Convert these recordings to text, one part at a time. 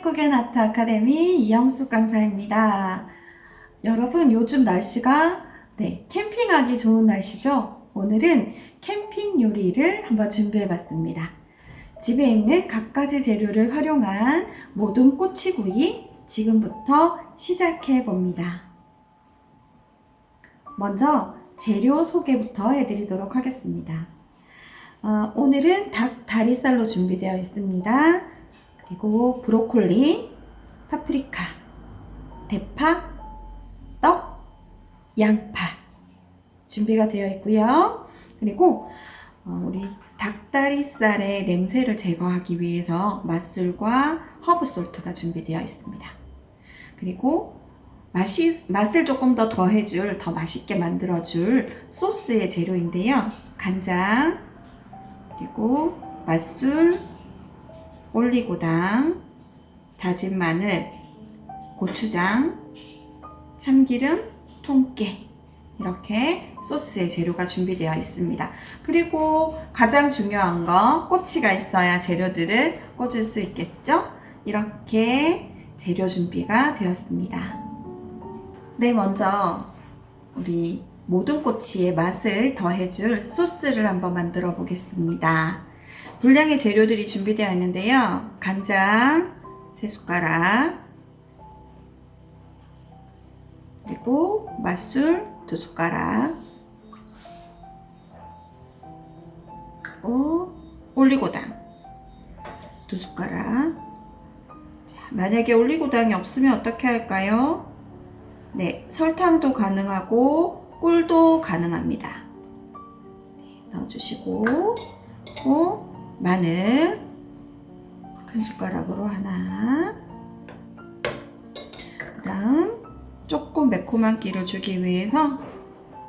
한국엔 아트 아카데미 이영숙 강사입니다. 여러분, 요즘 날씨가 네, 캠핑하기 좋은 날씨죠? 오늘은 캠핑 요리를 한번 준비해 봤습니다. 집에 있는 갖가지 재료를 활용한 모든 꼬치구이 지금부터 시작해 봅니다. 먼저 재료 소개부터 해드리도록 하겠습니다. 어, 오늘은 닭 다리살로 준비되어 있습니다. 그리고 브로콜리, 파프리카, 대파, 떡, 양파 준비가 되어 있고요. 그리고 어, 우리 닭다리살의 냄새를 제거하기 위해서 맛술과 허브 솔트가 준비되어 있습니다. 그리고 맛이, 맛을 조금 더 더해줄, 더 맛있게 만들어줄 소스의 재료인데요. 간장, 그리고 맛술, 올리고당, 다진 마늘, 고추장, 참기름, 통깨 이렇게 소스의 재료가 준비되어 있습니다. 그리고 가장 중요한 거 꼬치가 있어야 재료들을 꽂을 수 있겠죠? 이렇게 재료 준비가 되었습니다. 네, 먼저 우리 모든 꼬치의 맛을 더해줄 소스를 한번 만들어 보겠습니다. 분량의 재료들이 준비되어 있는데요. 간장 3숟가락, 그리고 맛술 2숟가락, 그리고 올리고당 2숟가락. 자, 만약에 올리고당이 없으면 어떻게 할까요? 네, 설탕도 가능하고 꿀도 가능합니다. 네, 넣어주시고 또 마늘 큰 숟가락으로 하나 그 다음 조금 매콤한 기를 주기 위해서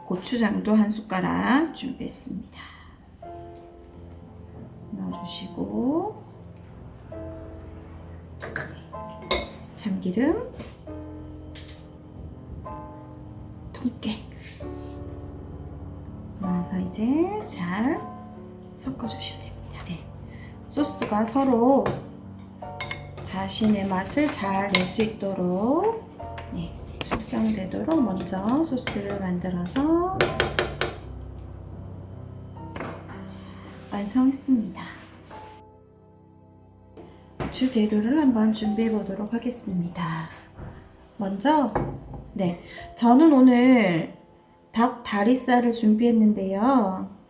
고추장도 한 숟가락 준비했습니다. 넣어주시고 참기름 통깨 넣어서 이제 잘 섞어주시면. 소스가 서로 자신의 맛을 잘 낼 수 있도록 네. 숙성되도록 먼저 소스를 만들어서 자, 완성했습니다. 주재료를 한번 준비해 보도록 하겠습니다. 먼저 네, 저는 오늘 닭 다리살을 준비했는데요.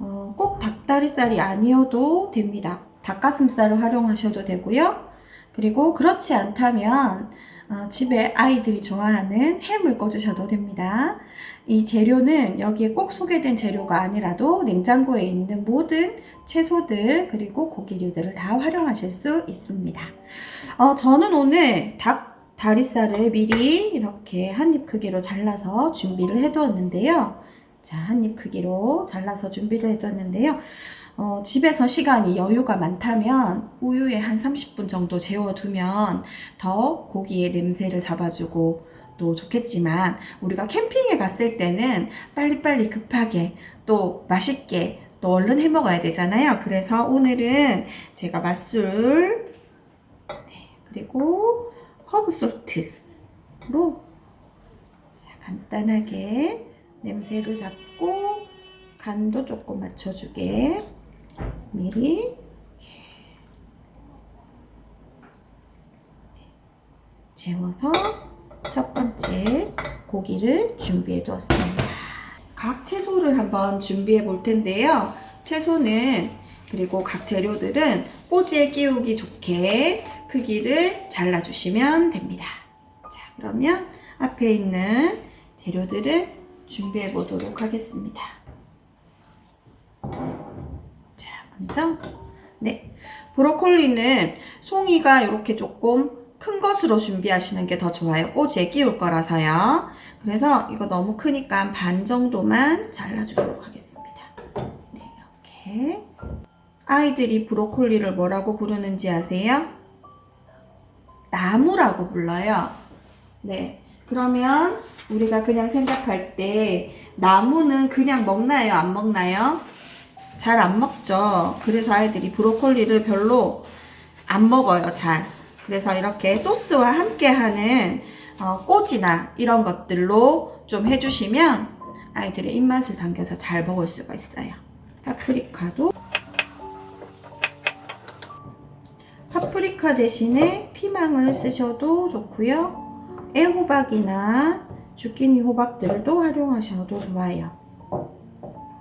어, 꼭 닭다리살이 아니어도 됩니다. 닭가슴살을 활용하셔도 되고요. 그리고 그렇지 않다면 어, 집에 아이들이 좋아하는 햄을 꽂으셔도 됩니다. 이 재료는 여기에 꼭 소개된 재료가 아니라도 냉장고에 있는 모든 채소들 그리고 고기류들을 다 활용하실 수 있습니다. 어, 저는 오늘 닭 다리살을 미리 이렇게 한 입 크기로 잘라서 준비를 해두었는데요. 자, 한 입 크기로 잘라서 준비를 해두었는데요. 어, 집에서 시간이 여유가 많다면 우유에 한 30분 정도 재워두면 더 고기의 냄새를 잡아주고 또 좋겠지만 우리가 캠핑에 갔을 때는 빨리빨리 급하게 또 맛있게 또 얼른 해 먹어야 되잖아요. 그래서 오늘은 제가 맛술 네, 그리고 허브 솔트로 자, 간단하게 냄새를 잡고 간도 조금 맞춰주게 미리 재워서 첫 번째 고기를 준비해 두었습니다. 각 채소를 한번 준비해 볼 텐데요. 채소는 그리고 각 재료들은 꼬지에 끼우기 좋게 크기를 잘라주시면 됩니다. 자, 그러면 앞에 있는 재료들을 준비해 보도록 하겠습니다. 자, 먼저, 네. 브로콜리는 송이가 이렇게 조금 큰 것으로 준비하시는 게 더 좋아요. 꼬지에 끼울 거라서요. 그래서 이거 너무 크니까 반 정도만 잘라주도록 하겠습니다. 네, 이렇게. 아이들이 브로콜리를 뭐라고 부르는지 아세요? 나무라고 불러요. 네. 그러면 우리가 그냥 생각할 때 나무는 그냥 먹나요? 안 먹나요? 잘 안 먹죠. 그래서 아이들이 브로콜리를 별로 안 먹어요. 잘. 그래서 이렇게 소스와 함께 하는 어, 꼬지나 이런 것들로 좀 해주시면 아이들의 입맛을 당겨서 잘 먹을 수가 있어요. 파프리카도 파프리카 대신에 피망을 쓰셔도 좋고요. 애호박이나 주끼니 호박들도 활용하셔도 좋아요.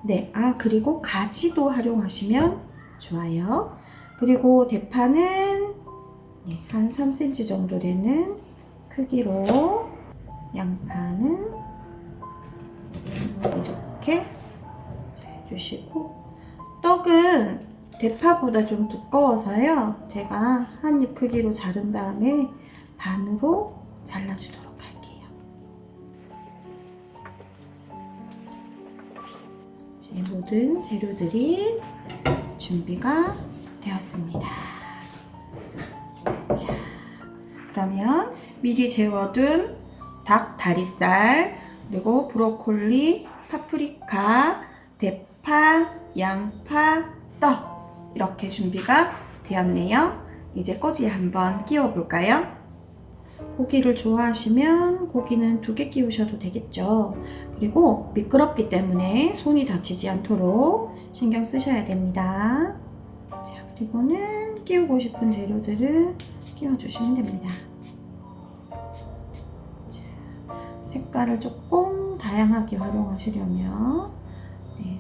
네, 아 그리고 가지도 활용하시면 좋아요. 그리고 대파는 네, 한 3cm 정도 되는 크기로 양파는 이렇게 해주시고 떡은 대파보다 좀 두꺼워서요. 제가 한 입 크기로 자른 다음에 반으로 잘라주도록 할게요. 제 모든 재료들이 준비가 되었습니다. 자, 그러면 미리 재워둔 닭 다리살, 그리고 브로콜리, 파프리카, 대파, 양파, 떡 이렇게 준비가 되었네요. 이제 꼬지에 한번 끼워 볼까요? 고기를 좋아하시면 고기는 두 개 끼우셔도 되겠죠. 그리고 미끄럽기 때문에 손이 다치지 않도록 신경 쓰셔야 됩니다. 자, 그리고는 끼우고 싶은 재료들을 끼워주시면 됩니다. 자, 색깔을 조금 다양하게 활용하시려면 네,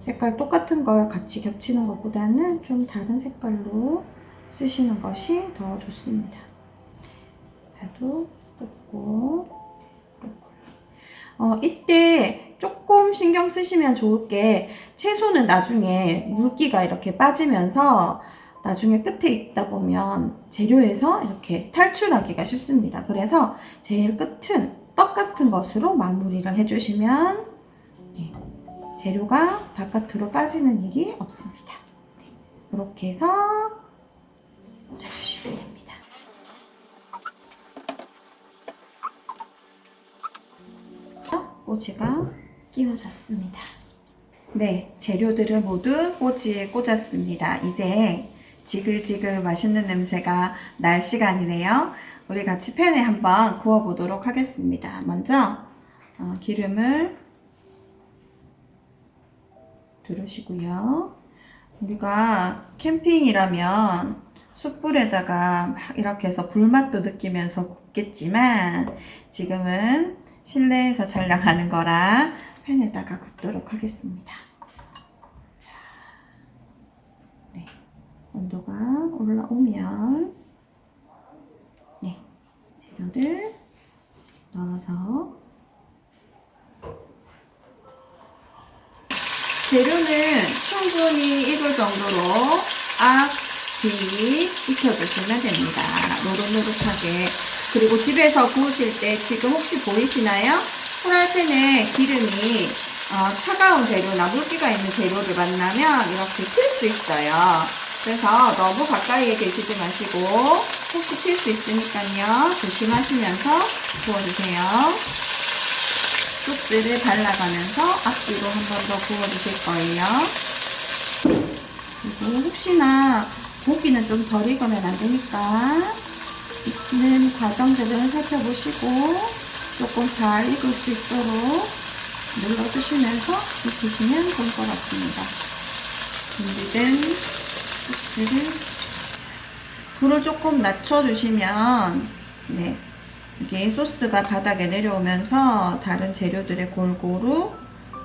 색깔 똑같은 걸 같이 겹치는 것보다는 좀 다른 색깔로 쓰시는 것이 더 좋습니다. 파도 꽂고 어, 이때 조금 신경 쓰시면 좋을 게 채소는 나중에 물기가 이렇게 빠지면서 나중에 끝에 있다 보면 재료에서 이렇게 탈출하기가 쉽습니다. 그래서 제일 끝은 떡 같은 것으로 마무리를 해주시면 네, 재료가 바깥으로 빠지는 일이 없습니다. 네, 이렇게 해서 꽂아주시면 됩니다. 꼬지가 끼워졌습니다. 네, 재료들을 모두 꼬지에 꽂았습니다. 이제 지글지글 맛있는 냄새가 날 시간이네요. 우리 같이 팬에 한번 구워보도록 하겠습니다. 먼저 어, 기름을 두르시고요. 우리가 캠핑이라면 숯불에다가 막 이렇게 해서 불맛도 느끼면서 굽겠지만 지금은 실내에서 촬영하는 거라 팬에다가 굽도록 하겠습니다. 자, 네. 온도가 올라오면 네. 재료를 넣어서 재료는 충분히 익을 정도로 앞, 뒤 익혀주시면 됩니다. 노릇노릇하게. 그리고 집에서 구우실 때 지금 혹시 보이시나요? 프라이팬에 기름이 어, 차가운 재료나 물기가 있는 재료를 만나면 이렇게 튈 수 있어요. 그래서 너무 가까이에 계시지 마시고 혹시 튈 수 있으니까요. 조심하시면서 구워주세요. 소스를 발라가면서 앞뒤로 한 번 더 구워주실 거예요. 그리고 혹시나 고기는 좀 덜 익으면 안 되니까 익 는 과정들을 살펴보시고 조금 잘 익을 수 있도록 눌러주시면서 익히시면 좋을 것 같습니다. 준비된 소스를 불을 조금 낮춰주시면 네 이게 소스가 바닥에 내려오면서 다른 재료들의 골고루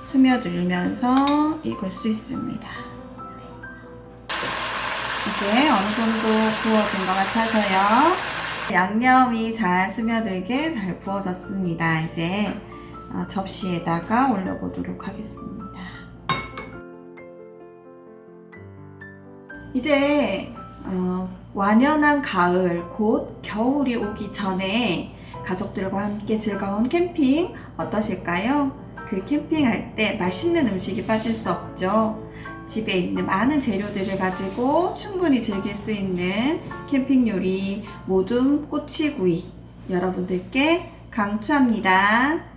스며들면서 익을 수 있습니다. 이제 어느 정도 구워진 것 같아서요. 양념이 잘 스며들게 잘 구워졌습니다. 이제 어, 접시에다가 올려보도록 하겠습니다. 이제 어, 완연한 가을, 곧 겨울이 오기 전에 가족들과 함께 즐거운 캠핑 어떠실까요? 그 캠핑할 때 맛있는 음식이 빠질 수 없죠. 집에 있는 많은 재료들을 가지고 충분히 즐길 수 있는 캠핑 요리 모둠 꼬치구이 여러분들께 강추합니다.